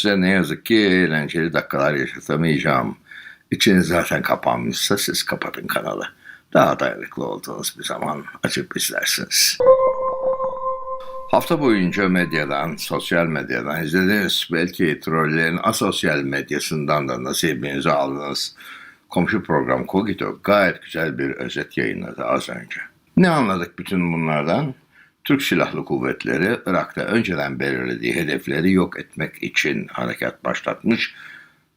size ne yazık ki eğlenceli dakikalar yaşatamayacağım. İçiniz zaten kapanmışsa siz kapatın kanalı. Daha dayanıklı olduğunuz bir zaman açıp izlersiniz. Hafta boyunca medyadan, sosyal medyadan izlediniz. Belki trollerin asosyal medyasından da nasibinizi aldınız. Komşu program Kogito gayet güzel bir özet yayınladı az önce. Ne anladık bütün bunlardan? Türk Silahlı Kuvvetleri Irak'ta önceden belirlediği hedefleri yok etmek için harekat başlatmış.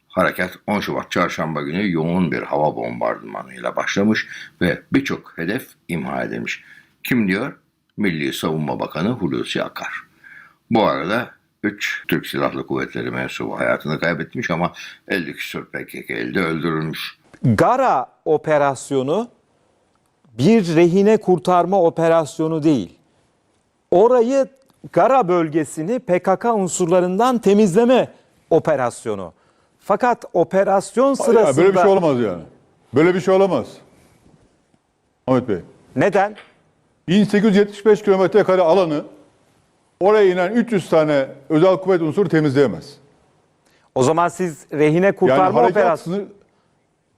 Harekat 10 Şubat çarşamba günü yoğun bir hava bombardımanıyla başlamış ve birçok hedef imha edilmiş. Kim diyor? Milli Savunma Bakanı Hulusi Akar. Bu arada 3 Türk Silahlı Kuvvetleri mensubu hayatını kaybetmiş ama 50 küsur PKK elde öldürülmüş. Gara operasyonu bir rehine kurtarma operasyonu değil. Orayı Gara bölgesini PKK unsurlarından temizleme operasyonu. Fakat operasyon sırasında böyle bir şey olamaz yani. Böyle bir şey olamaz. Ahmet Bey. neden? 1875 kilometre kare alanı oraya inen 300 tane özel kuvvet unsuru temizleyemez. O zaman siz rehine Yani kurtarma harekat, operasyon, sınır,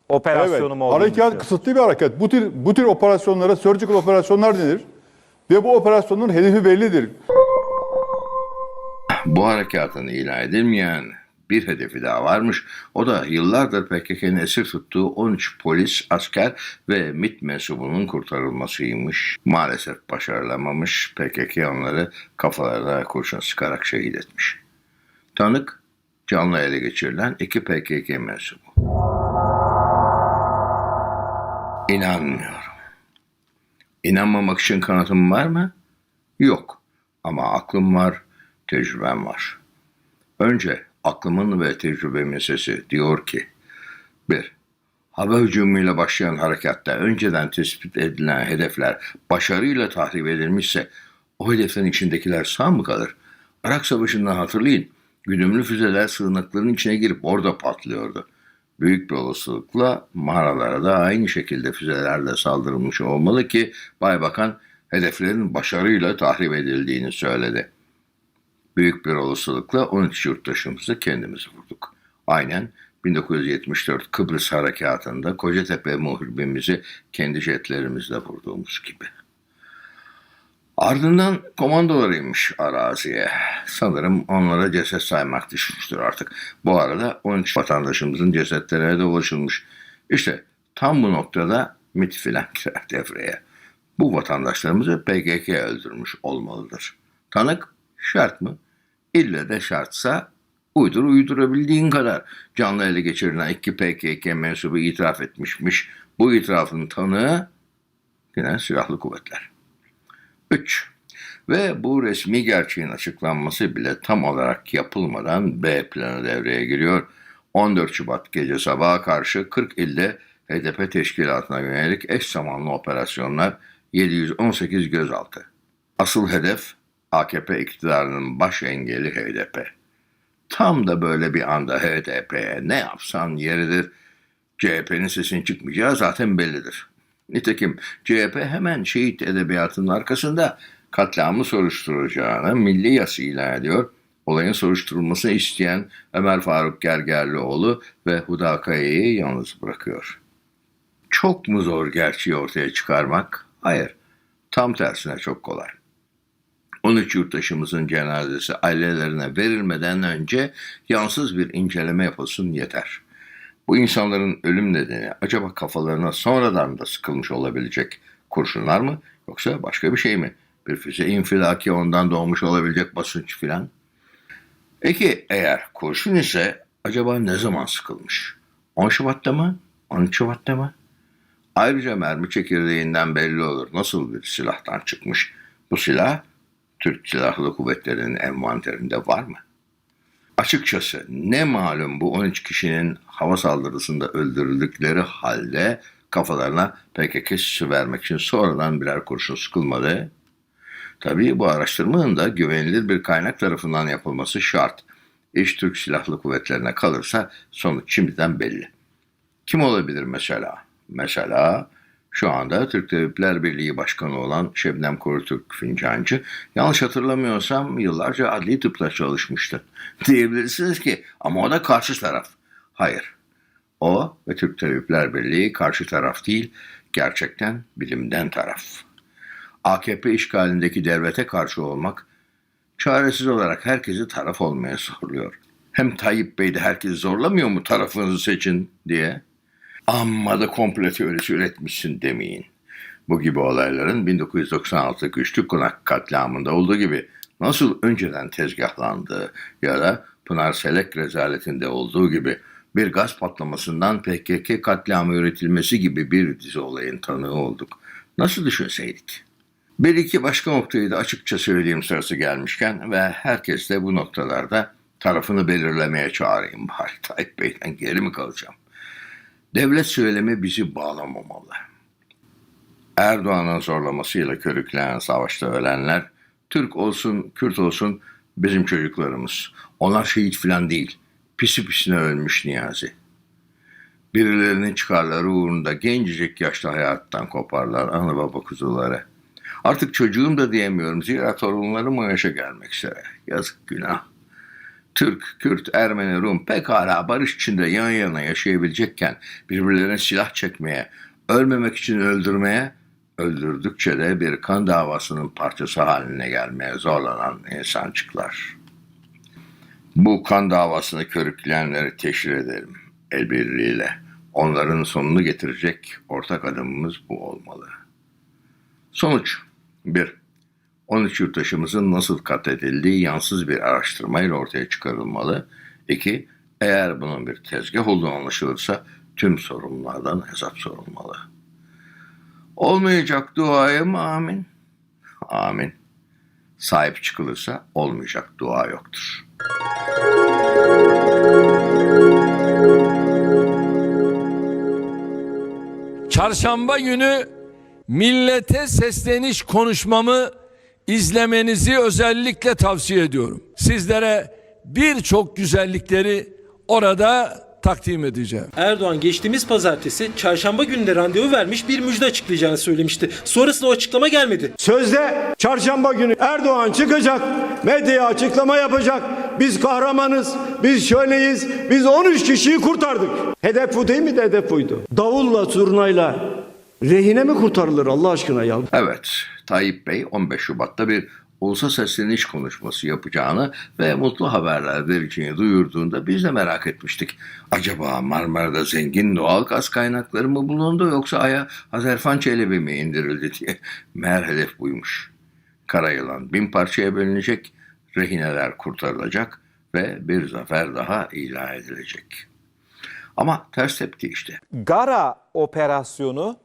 operasyonu evet, mu harekat kısıtlı bir hareket. Bu tür, bu tür operasyonlara surgical operasyonlar denir. Ve bu operasyonun hedefi bellidir. Bu harekatın ilan edilmeyen bir hedefi daha varmış. O da yıllardır PKK'nın esir tuttuğu 13 polis, asker ve MİT mensubunun kurtarılmasıymış. Maalesef başarılamamış. PKK onları kafalarına kurşun sıkarak şehit etmiş. Tanık canlı ele geçirilen iki PKK mensubu. İnanmıyorum. İnanmamak için kanıtım var mı? Yok. Ama aklım var, tecrübem var. Önce aklımın ve tecrübemin sesi diyor ki 1. Hava hücumuyla başlayan harekatta önceden tespit edilen hedefler başarıyla tahrip edilmişse o hedefin içindekiler sağ mı kalır? Irak Savaşı'ndan hatırlayın. Güdümlü füzeler sığınakların içine girip orada patlıyordu. Büyük bir olasılıkla mağaralara da aynı şekilde füzelerle saldırılmış olmalı ki Baybakan hedeflerin başarıyla tahrip edildiğini söyledi. Büyük bir olasılıkla 13 yurttaşımızı kendimiz vurduk. Aynen 1974 Kıbrıs Harekatı'nda Kocatepe muhrbimizi kendi jetlerimizle vurduğumuz gibi. Ardından komandolarıymış araziye. Sanırım onlara ceset saymak düşmüştür artık. Bu arada 13 vatandaşımızın cesetlerine de ulaşılmış. İşte tam bu noktada MIT filan girer devreye. Bu vatandaşlarımızı PKK öldürmüş olmalıdır. Tanık şart mı? İlle de şartsa uydur uydurabildiğin kadar. Canlı ele geçirilen iki PKK mensubu itiraf etmişmiş. Bu itirafın tanığı yine silahlı kuvvetler. 3. Ve bu resmi gerçeğin açıklanması bile tam olarak yapılmadan B planı devreye giriyor. 14 Şubat gece sabaha karşı 40 ilde HDP teşkilatına yönelik eş zamanlı operasyonlar 718 gözaltı. Asıl hedef AKP iktidarının baş engeli HDP. Tam da böyle bir anda HDP'ye ne yapsan yeridir. CHP'nin sesinin çıkmayacağı zaten bellidir. Nitekim CHP hemen şehit edebiyatının arkasında katliamı soruşturacağını milli yası ilan ediyor. Olayın soruşturulmasını isteyen Ömer Faruk Gergerlioğlu ve Huda Kaya'yı yalnız bırakıyor. Çok mu zor gerçeği ortaya çıkarmak? Hayır. Tam tersine çok kolay. 13 yurttaşımızın cenazesi ailelerine verilmeden önce yansız bir inceleme yapılsın yeter. Bu insanların ölüm nedeni acaba kafalarına sonradan da sıkılmış olabilecek kurşunlar mı yoksa başka bir şey mi? Bir füze infilaki ondan doğmuş olabilecek basınç filan. Peki eğer kurşun ise acaba ne zaman sıkılmış? 10 Şubat'ta mı? 13 Şubat'ta mı? Ayrıca mermi çekirdeğinden belli olur nasıl bir silahtan çıkmış. Bu silah Türk Silahlı Kuvvetleri'nin envanterinde var mı? Açıkçası ne malum bu 13 kişinin hava saldırısında öldürüldükleri halde kafalarına PKK vermek için sonradan birer kurşun sıkılmadı. Tabii bu araştırmanın da güvenilir bir kaynak tarafından yapılması şart. İş Türk Silahlı Kuvvetlerine kalırsa sonuç şimdiden belli. Kim olabilir mesela? Mesela Şu anda Türk Tabipler Birliği Başkanı olan Şebnem Korutürk Fincancı, yanlış hatırlamıyorsam yıllarca adli tıpta çalışmıştı. Diyebilirsiniz ki ama o da karşı taraf. Hayır. O ve Türk Tabipler Birliği karşı taraf değil, gerçekten bilimden taraf. AKP işgalindeki devlete karşı olmak, çaresiz olarak herkesi taraf olmaya zorluyor. Hem Tayyip Bey de herkesi zorlamıyor mu tarafınızı seçin diye? Amma da komplo teorisi üretmişsin demeyin. Bu gibi olayların 1996 Güçlü Konak katliamında olduğu gibi nasıl önceden tezgahlandığı ya da Pınar Selek rezaletinde olduğu gibi bir gaz patlamasından PKK katliamı üretilmesi gibi bir dizi olayın tanığı olduk. Nasıl düşünseydik? Bir iki başka noktayı da açıkça söyleyeyim sırası gelmişken ve herkes de bu noktalarda tarafını belirlemeye çağırayım bari. Tayyip Bey'den geri mi kalacağım? Devlet söylemi bizi bağlamamalı. Erdoğan'ın zorlamasıyla körükleyen savaşta ölenler, Türk olsun, Kürt olsun bizim çocuklarımız. Onlar şehit falan değil. Pisi pisine ölmüş Niyazi. Birilerinin çıkarları uğrunda gencecik yaşta hayattan koparlar ana baba kuzuları. Artık çocuğum da diyemiyorum zira torunlarım o yaşa gelmek üzere. Yazık günah. Türk, Kürt, Ermeni, Rum pekala barış içinde yan yana yaşayabilecekken birbirlerine silah çekmeye, ölmemek için öldürmeye, öldürdükçe de bir kan davasının parçası haline gelmeye zorlanan insancıklar. Bu kan davasını körükleyenleri teşhir ederim el birliğiyle. Onların sonunu getirecek ortak adımımız bu olmalı. Sonuç 1. 13 yurttaşımızın nasıl katledildiği yansız bir araştırmayla ortaya çıkarılmalı. 2. Eğer bunun bir tezgah olduğu anlaşılırsa tüm sorumlulardan hesap sorulmalı. Olmayacak duaya mı amin? Amin. Sahip çıkılırsa olmayacak dua yoktur. Çarşamba günü millete sesleniş konuşmamı izlemenizi özellikle tavsiye ediyorum. Sizlere birçok güzellikleri orada takdim edeceğim. Erdoğan geçtiğimiz pazartesi çarşamba gününe randevu vermiş bir müjde açıklayacağını söylemişti. Sonrasında o açıklama gelmedi. Sözde çarşamba günü Erdoğan çıkacak, medyaya açıklama yapacak. Biz kahramanız, biz şöyleyiz, biz 13 kişiyi kurtardık. Hedef bu değil mi de hedef buydu. Davulla, zurnayla rehine mi kurtarılır Allah aşkına ya? Evet, Tayyip Bey 15 Şubat'ta bir ulusa sesleniş konuşması yapacağını ve mutlu haberler vereceğini duyurduğunda biz de merak etmiştik. Acaba Marmara'da zengin doğal gaz kaynakları mı bulundu yoksa Ay'a Hazerfan Çelebi mi indirildi diye meğer hedef buymuş. Karayılan bin parçaya bölünecek, rehineler kurtarılacak ve bir zafer daha ilan edilecek. Ama ters tepti işte. Gara operasyonu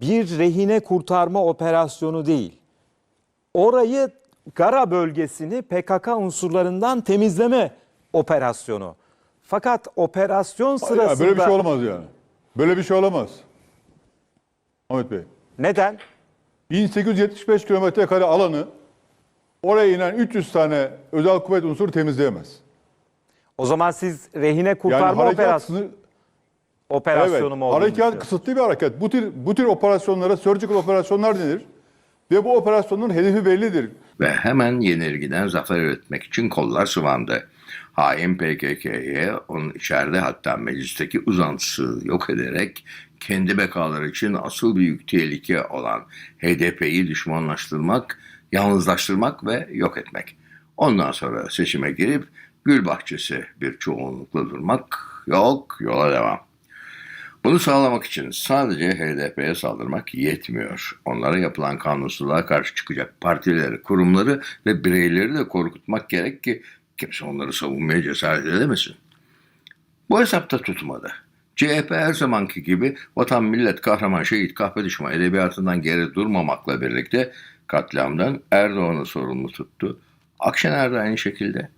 bir rehine kurtarma operasyonu değil. Orayı Gara bölgesini PKK unsurlarından temizleme operasyonu. Fakat operasyon Ya sırasında böyle bir şey olamaz yani. Böyle bir şey olamaz. Ahmet Bey. neden? 1875 kilometre kare alanı oraya inen 300 tane özel kuvvet unsuru temizleyemez. O zaman siz rehine Yani kurtarma harekat, operasyonu, sınır, operasyonu evet, mu olduğunu harekat düşünüyorsunuz? kısıtlı bir hareket. Bu tür, bu tür operasyonlara surgical operasyonlar denir. Ve bu operasyonun hedefi bellidir. ve hemen yenilgiden zafer üretmek için kollar sıvandı. Hain PKK'ye onun içeride hatta meclisteki uzantısı yok ederek kendi bekaları için asıl büyük tehlike olan HDP'yi düşmanlaştırmak, yalnızlaştırmak ve yok etmek. Ondan sonra seçime girip gül bahçesi bir çoğunlukla durmak yok yola devam. Bunu sağlamak için sadece HDP'ye saldırmak yetmiyor. Onlara yapılan kanunsuzluğa karşı çıkacak partileri, kurumları ve bireyleri de korkutmak gerek ki kimse onları savunmaya cesaret edemesin. Bu hesapta tutmadı. CHP her zamanki gibi vatan millet kahraman şehit kahpe düşman edebiyatından geri durmamakla birlikte katliamdan Erdoğan'ı sorumlu tuttu. Akşener de aynı şekilde.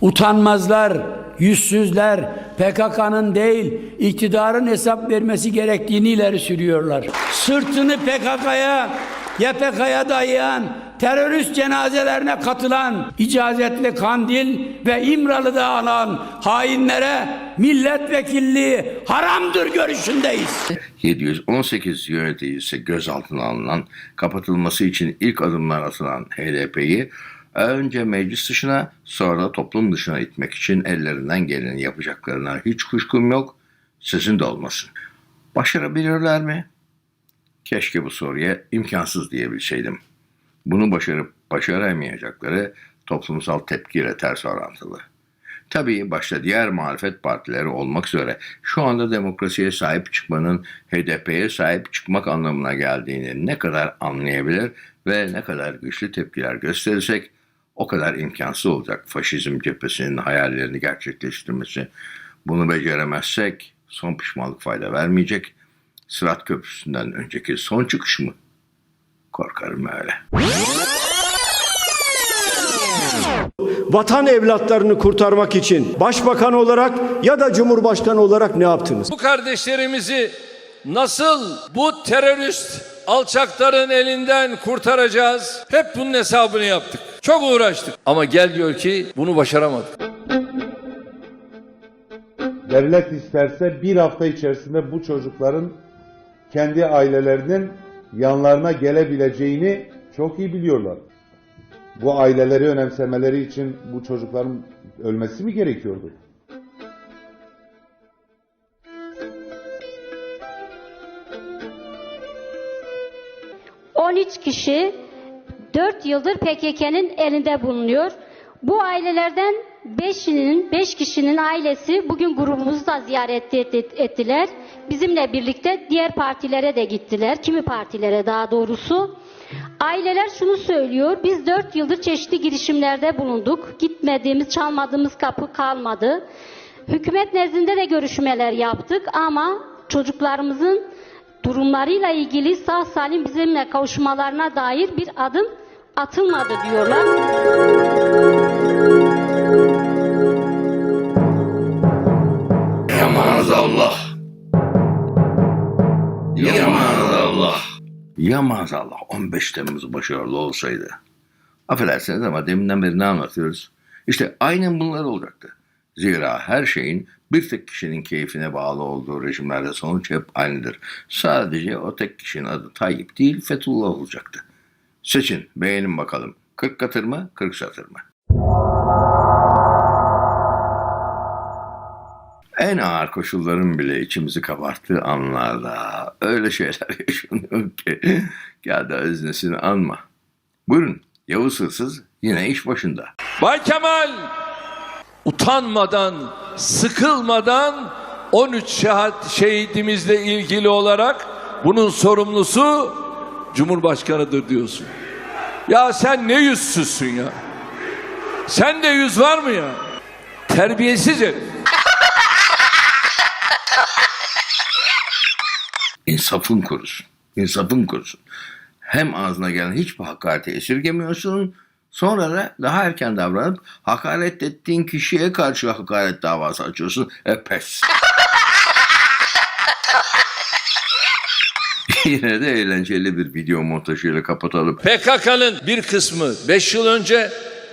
Utanmazlar, yüzsüzler, PKK'nın değil, iktidarın hesap vermesi gerektiğini ileri sürüyorlar. Sırtını PKK'ya YPK'ya dayayan, terörist cenazelerine katılan, icazetli Kandil ve İmralı'da alan hainlere milletvekilliği haramdır görüşündeyiz. 718 yöneticisi gözaltına alınan, kapatılması için ilk adımlar atılan HDP'yi önce meclis dışına sonra da toplum dışına itmek için ellerinden geleni yapacaklarına hiç kuşkum yok. Sizin de olmasın. Başarabilirler mi? Keşke bu soruya imkansız diyebilseydim. Bunu başarıp başaramayacakları toplumsal tepkiyle ters orantılı. Tabii başta diğer muhalefet partileri olmak üzere şu anda demokrasiye sahip çıkmanın HDP'ye sahip çıkmak anlamına geldiğini ne kadar anlayabilir ve ne kadar güçlü tepkiler gösterirsek o kadar imkansız olacak faşizm cephesinin hayallerini gerçekleştirmesi. Bunu beceremezsek son pişmanlık fayda vermeyecek. Sırat Köprüsü'nden önceki son çıkış mı? Korkarım öyle. Vatan evlatlarını kurtarmak için başbakan olarak ya da cumhurbaşkanı olarak ne yaptınız? Bu kardeşlerimizi nasıl bu terörist alçakların elinden kurtaracağız? Hep bunun hesabını yaptık. Çok uğraştık. Ama gel diyor ki bunu başaramadık. Devlet isterse bir hafta içerisinde bu çocukların kendi ailelerinin yanlarına gelebileceğini çok iyi biliyorlar. Bu aileleri önemsemeleri için bu çocukların ölmesi mi gerekiyordu? Hı. 13 kişi 4 yıldır PKK'nın elinde bulunuyor. Bu ailelerden 5'inin 5 kişinin ailesi bugün grubumuzu da ziyaret et- ettiler. Bizimle birlikte diğer partilere de gittiler. Kimi partilere daha doğrusu. Aileler şunu söylüyor. Biz 4 yıldır çeşitli girişimlerde bulunduk. Gitmediğimiz, çalmadığımız kapı kalmadı. Hükümet nezdinde de görüşmeler yaptık ama çocuklarımızın durumlarıyla ilgili sağ salim bizimle kavuşmalarına dair bir adım atılmadı diyorlar. Yamanız Allah. Yamanız Allah. Yamanız Allah 15 Temmuz başarılı olsaydı. Affedersiniz ama deminden beri ne anlatıyoruz? İşte aynen bunlar olacaktı. Zira her şeyin bir tek kişinin keyfine bağlı olduğu rejimlerde sonuç hep aynıdır. Sadece o tek kişinin adı Tayyip değil Fethullah olacaktı. Seçin, beğenin bakalım. 40 katır mı, 40 satır mı? En ağır koşulların bile içimizi kabarttığı anlarda öyle şeyler yaşanıyor ki gel de öznesini anma. Buyurun Yavuz Hırsız yine iş başında. Bay Kemal utanmadan, sıkılmadan 13 şehat şehidimizle ilgili olarak bunun sorumlusu Cumhurbaşkanı'dır diyorsun. Ya sen ne yüzsüzsün ya? Sen de yüz var mı ya? Terbiyesiz herif. İnsafın kurusun. İnsafın kurusun. Hem ağzına gelen hiçbir hakareti esirgemiyorsun. Sonra da daha erken davranıp hakaret ettiğin kişiye karşı hakaret davası açıyorsun. E pes. Yine de eğlenceli bir video montajıyla kapatalım. PKK'nın bir kısmı 5 yıl önce,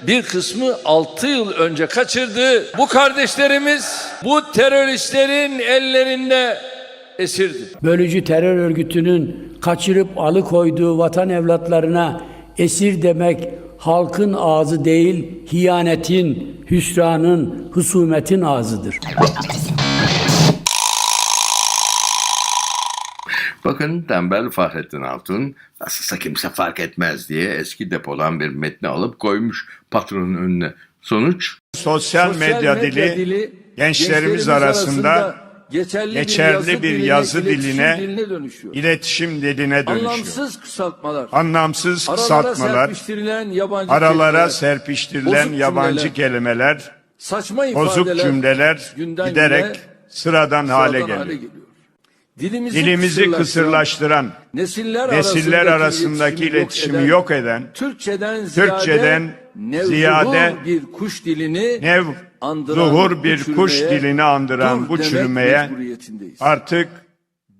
bir kısmı 6 yıl önce kaçırdığı bu kardeşlerimiz bu teröristlerin ellerinde esirdi. Bölücü terör örgütünün kaçırıp alıkoyduğu vatan evlatlarına esir demek halkın ağzı değil, hiyanetin, hüsranın, husumetin ağzıdır. Bakın tembel Fahrettin Altun nasılsa kimse fark etmez diye eski depodan bir metni alıp koymuş patronun önüne. Sonuç Sosyal, medya, dili, gençlerimiz arasında geçerli bir yazı diline, dönüşüyor. iletişim diline dönüşüyor. Anlamsız kısaltmalar, Anlamsız aralara kısaltmalar, serpiştirilen yabancı aralara kelimeler, serpiştirilen bozuk yabancı cümleler, kelimeler, saçma bozuk ifadeler cümleler günden giderek güne sıradan hale sıradan geliyor. Dilimizi, Dilimizi kısırlaştıran, nesiller, nesiller arasındaki iletişimi yok eden, Türkçeden ziyade, Türkçeden ziyade bir kuş dilini nev andıran zuhur bir kuş dilini andıran bu çürümeye artık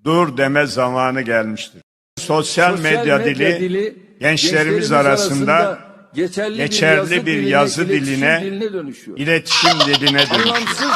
dur deme zamanı gelmiştir. sosyal medya dili gençlerimiz arasında geçerli, geçerli bir yazı diline, dönüşüyor. iletişim diline dönüşüyor.